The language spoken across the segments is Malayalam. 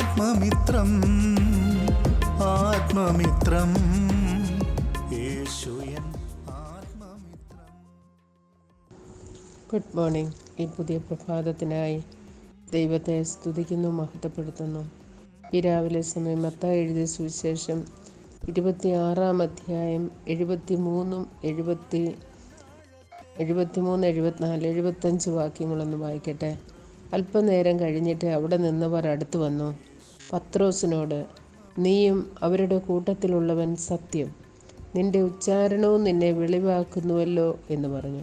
ആത്മമിത്രം ആത്മമിത്രം. യേശുയൻ ആത്മമിത്രം. ഗുഡ് മോർണിംഗ് ഈ പുതിയ പ്രഭാതത്തിനായി ദൈവത്തെ സ്തുതിക്കുന്നു മഹത്വപ്പെടുത്തുന്നു. ഈ രാവിലെ സമയം മത്തായി എഴുതിയ സുവിശേഷം ഇരുപത്തിയാറാം അധ്യായം എഴുപത്തി മൂന്നും എഴുപത്തി എഴുപത്തിമൂന്ന് എഴുപത്തിനാല് എഴുപത്തഞ്ച് വാക്യങ്ങളൊന്ന് വായിക്കട്ടെ. അല്പനേരം കഴിഞ്ഞിട്ട് അവിടെ നിന്നവർ അടുത്തു വന്നു. പത്രോസിനോട് നീയും അവരുടെ കൂട്ടത്തിലുള്ളവൻ സത്യം. നിന്റെ ഉച്ചാരണവും നിന്നെ വെളിവാക്കുന്നുവല്ലോ എന്ന് പറഞ്ഞു.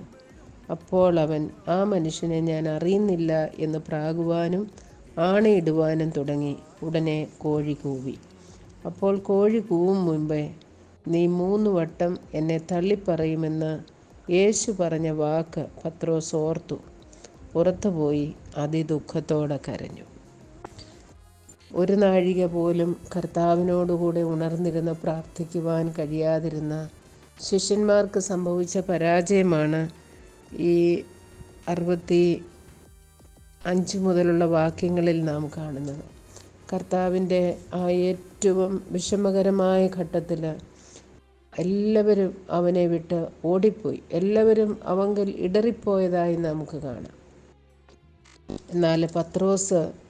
അപ്പോൾ അവൻ ആ മനുഷ്യനെ ഞാൻ അറിയുന്നില്ല എന്ന് പ്രാകുവാനും ആണയിടുവാനും തുടങ്ങി. ഉടനെ കോഴി കൂവി. അപ്പോൾ കോഴി കൂവും മുൻപേ നീ മൂന്ന് വട്ടം എന്നെ തള്ളിപ്പറയുമെന്ന് യേശു പറഞ്ഞ വാക്ക് പത്രോസ് ഓർത്തു. പുറത്തുപോയി അതിദുഃഖത്തോടെ കരഞ്ഞു. ഒരു നാഴിക പോലും കർത്താവിനോടുകൂടെ ഉണർന്നിരുന്ന് പ്രാർത്ഥിക്കുവാൻ കഴിയാതിരുന്ന ശിഷ്യന്മാർക്ക് സംഭവിച്ച പരാജയമാണ് ഈ അറുപത്തി അഞ്ച് മുതലുള്ള വാക്യങ്ങളിൽ നാം കാണുന്നത്. കർത്താവിന്റെ ആ ഏറ്റവും വിഷമകരമായ ഘട്ടത്തിൽ എല്ലാവരും അവനെ വിട്ട് ഓടിപ്പോയി. എല്ലാവരും അവങ്കിൽ ഇടറിപ്പോയതായി നമുക്ക് കാണാം. എന്നാൽ പത്രോസ്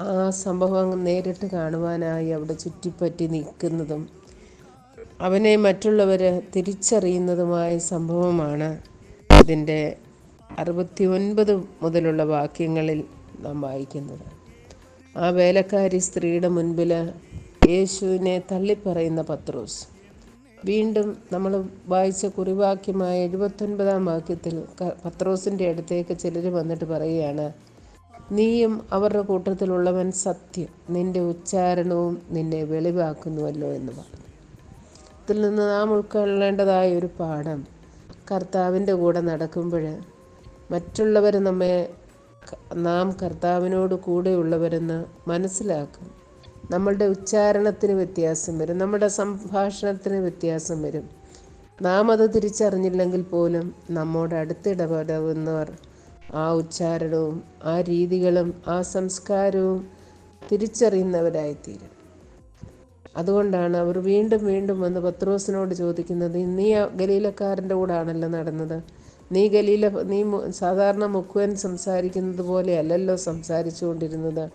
ആ സംഭവം നേരിട്ട് കാണുവാനായി അവിടെ ചുറ്റിപ്പറ്റി നിൽക്കുന്നതും അവനെ മറ്റുള്ളവർ തിരിച്ചറിയുന്നതുമായ സംഭവമാണ് ഇതിന്റെ അറുപത്തി ഒൻപത് മുതലുള്ള വാക്യങ്ങളിൽ നാം വായിക്കുന്നത്. ആ വേലക്കാരി സ്ത്രീയുടെ മുൻപിൽ യേശുവിനെ തള്ളിപ്പറയുന്ന പത്രോസ്. വീണ്ടും നമ്മൾ വായിച്ച കുറിവാക്യമായ എഴുപത്തൊൻപതാം വാക്യത്തിൽ പത്രോസിന്റെ അടുത്തേക്ക് ചിലർ വന്നിട്ട് പറയുകയാണ് നീയും അവരുടെ കൂട്ടത്തിലുള്ളവൻ സത്യം. നിന്റെ ഉച്ചാരണവും നിന്നെ വെളിവാക്കുന്നുവല്ലോ എന്ന് പറഞ്ഞു. ഇതിൽ നിന്ന് നാം ഉൾക്കൊള്ളേണ്ടതായ ഒരു പാഠം. കർത്താവിന്റെ കൂടെ നടക്കുമ്പോൾ മറ്റുള്ളവർ നമ്മെ നാം കർത്താവിനോട് കൂടെയുള്ളവരെന്ന് മനസ്സിലാക്കും. നമ്മളുടെ ഉച്ചാരണത്തിന് വ്യത്യാസം വരും. നമ്മുടെ സംഭാഷണത്തിന് വ്യത്യാസം വരും. നാം അത് തിരിച്ചറിഞ്ഞില്ലെങ്കിൽ പോലും നമ്മോട് അടുത്തിടപെടുന്നവർ ആ ഉച്ചാരണവും ആ രീതികളും ആ സംസ്കാരവും തിരിച്ചറിയുന്നവരായിത്തീരും. അതുകൊണ്ടാണ് അവർ വീണ്ടും വീണ്ടും വന്ന് പത്രോസിനോട് ചോദിക്കുന്നത് നീ ഗലീലക്കാരന്റെ കൂടാണല്ലോ നടന്നത്? നീ ഗലീല നീ സാധാരണ മുക്കുവൻ സംസാരിക്കുന്നത് പോലെ അല്ലല്ലോ സംസാരിച്ചുകൊണ്ടിരുന്നത്?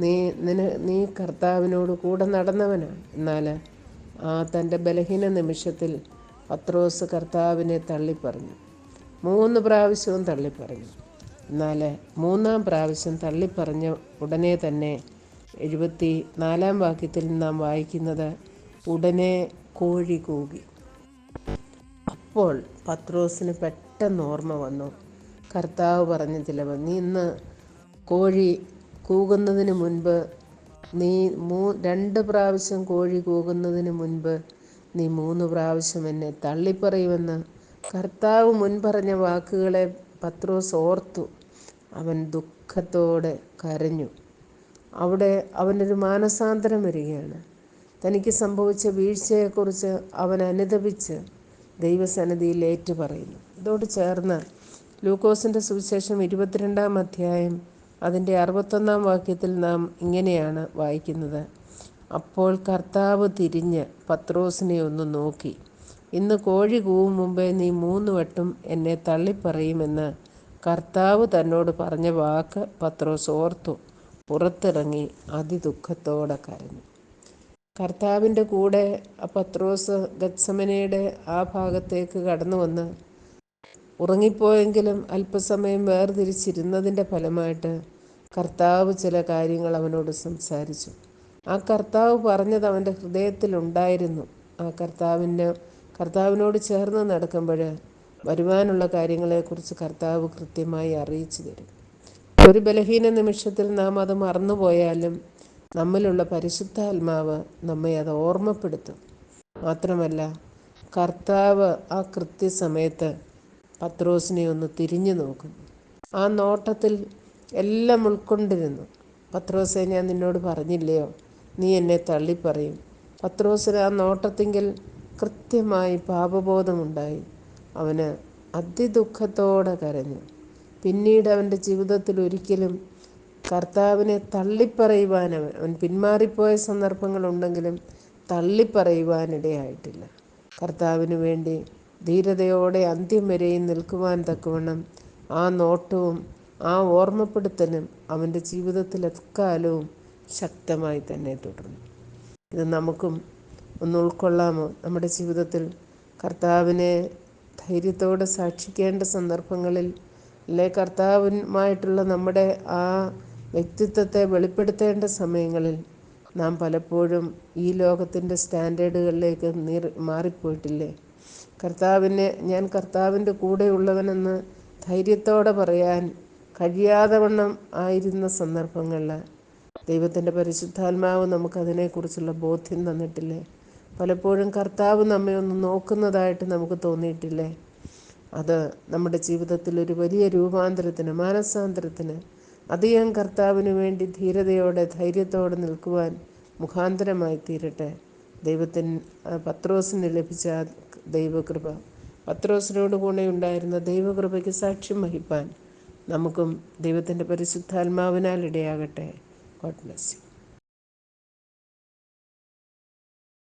നീ നിന നീ കർത്താവിനോട് കൂടെ നടന്നവനാണ് എന്നാൽ ആ തന്റെ ബലഹീന നിമിഷത്തിൽ പത്രോസ് കർത്താവിനെ തള്ളിപ്പറഞ്ഞു. മൂന്ന് പ്രാവശ്യവും തള്ളിപ്പറഞ്ഞു. എന്നാൽ മൂന്നാം പ്രാവശ്യം തള്ളിപ്പറഞ്ഞ ഉടനെ തന്നെ എഴുപത്തി നാലാം വാക്യത്തിൽ നാം വായിക്കുന്നത് ഉടനെ കോഴി കൂകി. അപ്പോൾ പത്രോസിന് പെട്ടെന്ന് ഓർമ്മ വന്നു. കർത്താവ് പറഞ്ഞ ചിലവ് നീ ഇന്ന് കോഴി കൂകുന്നതിന് മുൻപ് നീ മൂ രണ്ട് പ്രാവശ്യം കോഴി കൂകുന്നതിന് മുൻപ് നീ മൂന്ന് പ്രാവശ്യം എന്നെ തള്ളിപ്പറയുമെന്ന് കർത്താവ് മുൻപറഞ്ഞ വാക്കുകളെ പത്രോസ് ഓർത്തു. അവൻ ദുഃഖത്തോടെ കരഞ്ഞു. അവിടെ അവനൊരു മാനസാന്തരം വരികയാണ്. തനിക്ക് സംഭവിച്ച വീഴ്ചയെക്കുറിച്ച് അവൻ അനുദപിച്ച് ദൈവസന്നിധിയിൽ ഏറ്റു പറയുന്നു ഇതോട് ചേർന്ന് ലൂക്കോസിന്റെ സുവിശേഷം ഇരുപത്തിരണ്ടാം അധ്യായം അതിന്റെ അറുപത്തൊന്നാം വാക്യത്തിൽ നാം ഇങ്ങനെയാണ് വായിക്കുന്നത്. അപ്പോൾ കർത്താവ് തിരിഞ്ഞ് പത്രോസിനെ ഒന്ന് നോക്കി. ഇന്ന് കോഴി കൂവും മുമ്പേ നീ മൂന്ന് വട്ടം എന്നെ തള്ളിപ്പറയുമെന്ന് കർത്താവ് തന്നോട് പറഞ്ഞ വാക്ക് പത്രോസ് ഓർത്തു. പുറത്തിറങ്ങി അതിദുഃഖത്തോടെ കരഞ്ഞു. കർത്താവിന്റെ കൂടെ പത്രോസ് ഗത്സമനയുടെ ആ ഭാഗത്തേക്ക് കടന്നു വന്ന് ഉറങ്ങിപ്പോയെങ്കിലും അല്പസമയം വേർതിരിച്ചിരുന്നതിന്റെ ഫലമായിട്ട് കർത്താവ് ചില കാര്യങ്ങൾ അവനോട് സംസാരിച്ചു. ആ കർത്താവ് പറഞ്ഞത് അവന്റെ ഹൃദയത്തിലുണ്ടായിരുന്നു. ആ കർത്താവിന്റെ കർത്താവിനോട് ചേർന്ന് നടക്കുമ്പോൾ വരുവാനുള്ള കാര്യങ്ങളെക്കുറിച്ച് കർത്താവ് കൃത്യമായി അറിയിച്ചു തരും. ഒരു ബലഹീന നിമിഷത്തിൽ നാം അത് മറന്നുപോയാലും നമ്മിലുള്ള പരിശുദ്ധാത്മാവ് നമ്മെ അത് ഓർമ്മപ്പെടുത്തും. മാത്രമല്ല കർത്താവ് ആ കൃത്യസമയത്ത് പത്രോസിനെ ഒന്ന് തിരിഞ്ഞു നോക്കുന്നു ആ നോട്ടത്തിൽ എല്ലാം ഉൾക്കൊണ്ടിരുന്നു. പത്രോസെ ഞാൻ നിന്നോട് പറഞ്ഞില്ലയോ? നീ എന്നെ തള്ളിപ്പറയും. പത്രോസിന് ആ നോട്ടത്തിങ്കിൽ കൃത്യമായി പാപബോധമുണ്ടായി. അവന് അതിദുഃഖത്തോടെ കരഞ്ഞു. പിന്നീട് അവന്റെ ജീവിതത്തിൽ ഒരിക്കലും കർത്താവിനെ തള്ളിപ്പറയുവാൻ അവൻ അവൻ പിന്മാറിപ്പോയ സന്ദർഭങ്ങളുണ്ടെങ്കിലും തള്ളിപ്പറയുവാനിടയായിട്ടില്ല. കർത്താവിന് വേണ്ടി ധീരതയോടെ അന്ത്യം വരെയും നിൽക്കുവാൻ തക്കവണ്ണം ആ നോട്ടവും ആ ഓർമ്മപ്പെടുത്തലും അവന്റെ ജീവിതത്തിൽ എക്കാലവും ശക്തമായി തന്നെ തുടർന്നു. ഇത് നമുക്കും ഒന്ന് ഉൾക്കൊള്ളാമോ? നമ്മുടെ ജീവിതത്തിൽ കർത്താവിനെ ധൈര്യത്തോടെ സാക്ഷിക്കേണ്ട സന്ദർഭങ്ങളിൽ അല്ലെ? കർത്താവുമായിട്ടുള്ള നമ്മുടെ ആ വ്യക്തിത്വത്തെ വെളിപ്പെടുത്തേണ്ട സമയങ്ങളിൽ നാം പലപ്പോഴും ഈ ലോകത്തിന്റെ സ്റ്റാൻഡേർഡുകളിലേക്ക് നീർ മാറിപ്പോയിട്ടില്ലേ? കർത്താവിനെ ഞാൻ കർത്താവിന്റെ കൂടെയുള്ളവനെന്ന് ധൈര്യത്തോടെ പറയാൻ കഴിയാതെ വണ്ണം ആയിരുന്ന സന്ദർഭങ്ങളിൽ ദൈവത്തിന്റെ പരിശുദ്ധാത്മാവ് നമുക്കതിനെക്കുറിച്ചുള്ള ബോധ്യം തന്നിട്ടില്ലേ? പലപ്പോഴും കർത്താവ് നമ്മെ ഒന്ന് നോക്കുന്നതായിട്ട് നമുക്ക് തോന്നിയിട്ടില്ലേ? അത് നമ്മുടെ ജീവിതത്തിൽ ഒരു വലിയ രൂപാന്തരത്തിന് മാനസാന്തരത്തിന് അധികം കർത്താവിന് വേണ്ടി ധീരതയോടെ ധൈര്യത്തോടെ നിൽക്കുവാൻ മുഖാന്തരമായി തീരട്ടെ. ദൈവത്തിന് പത്രോസിന് ലഭിച്ച ദൈവകൃപ. പത്രോസിനോട് കൂടെ ഉണ്ടായിരുന്ന ദൈവകൃപയ്ക്ക് സാക്ഷ്യം വഹിപ്പാൻ നമുക്കും ദൈവത്തിന്റെ പരിശുദ്ധാത്മാവിനാൽ ഇടയാകട്ടെ. God bless you